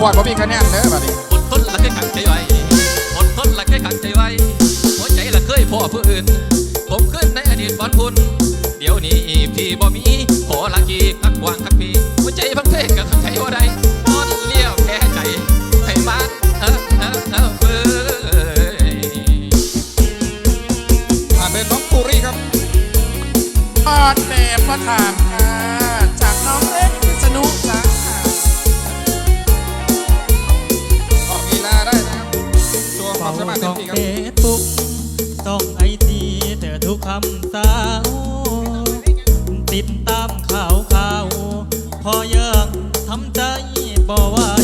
ขวดบ่มีคะแนนเด้อบัดนี้อดทนละเคยขังใจไว้อดทนละเคยขังใจไว้ หัวใจละเคยพ่อผู้อื่น ผมขึ้นในอดีตบอนคุณเดี๋ยวนี้พี่บ่มีขอลักอีกพักวางพักพีหัวใจพังเพลกับขังใจว่าใดนอนเลี้ยวแพ้ใจให้มาเออเออเออเฟ้ยอ่านเป็นน้องปุรีครับออดแนบมาทาง ติดตามข่าวข่าว พอยังทำใจบ่ว่า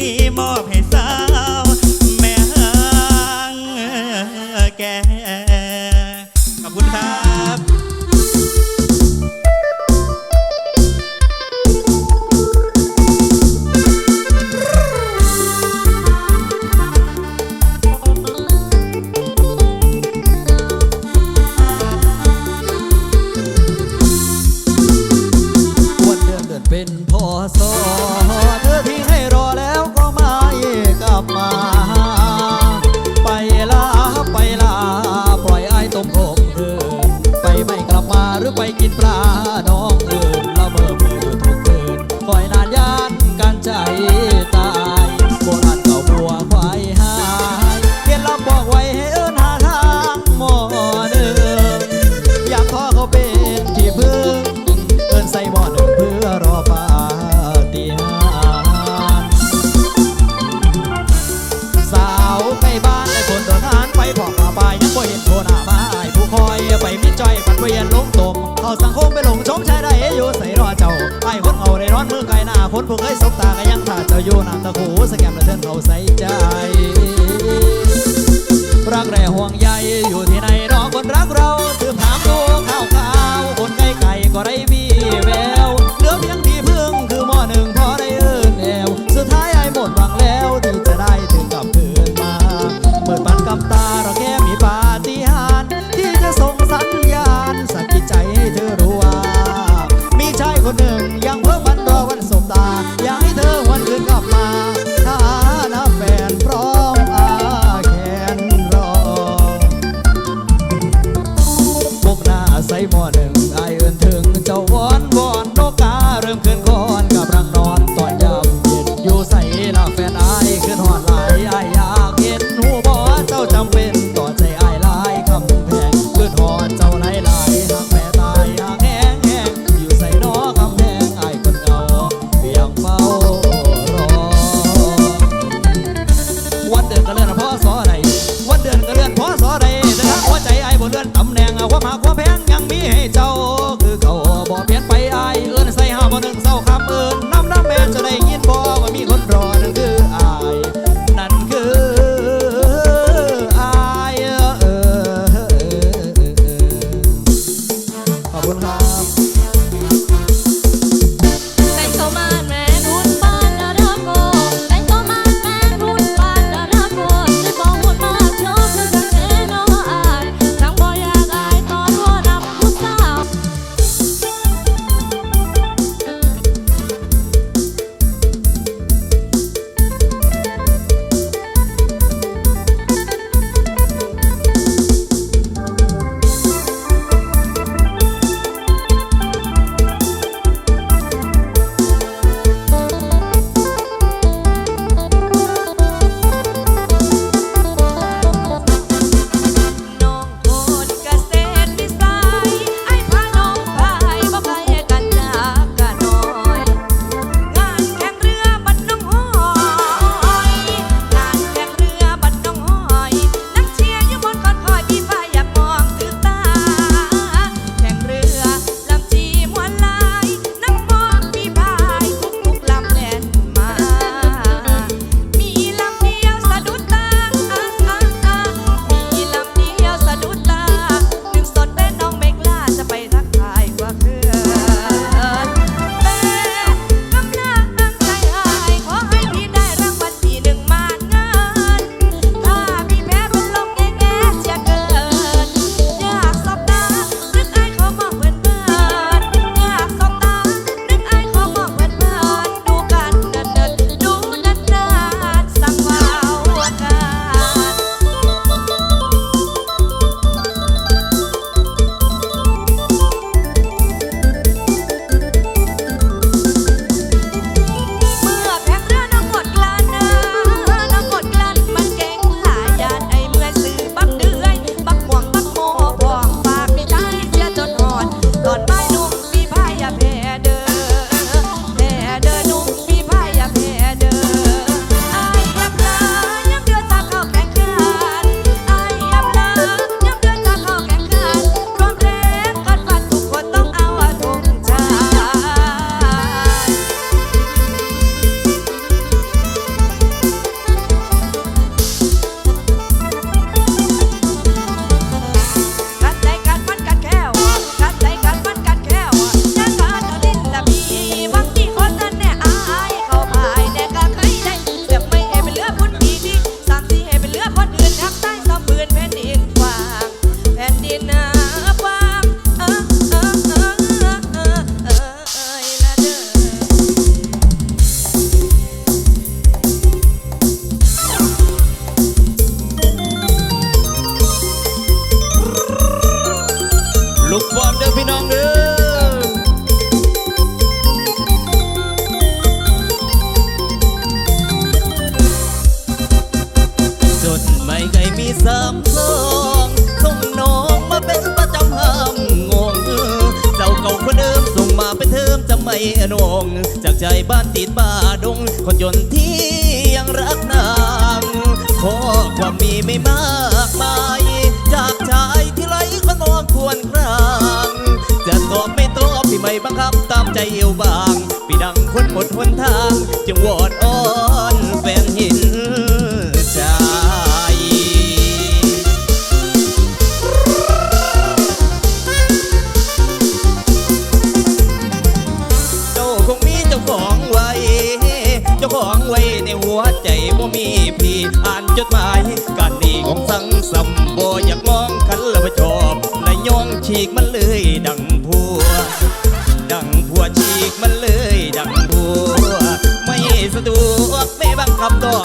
นี้มอบให้ พอกาไปยังบ่เห็นโทหน้ามาไอ้ผู้คอยไปมิดจ้อยปัดเวียนลงตมเอาสังคมไปหลงชมชายได้อยู่ใส่รอเจ้าไอ้คนเอาได้ร้อนมือไก่หน้าคนผู้เคยสบตาก็ยังถ้าเจ้าอยู่น้ำตะคูสแกมและเทินเขาใส่ใจรักแร่ห่วงใยอยู่ที่ไหนรอคนรักเราสืบถามตัวข่าวข่าวคนไกลไกลก็ไรมีแวว องจากใจบ้านติดบ้าดง คนจนที่ยังรักนาง ขอความมีไม่มากมาย จากชายที่ไรคนมองควรครางจะตอบไม่ตอบที่ไม่บังคับตามใจเอวบาง ปีดังคนหมดหนทางจึงวอดอ้อนแฟนหิน ฉีกมันเลยดังพัว ดังพัวฉีกมันเลยดังพัว ไม่สะดวกไม่บังคับดอก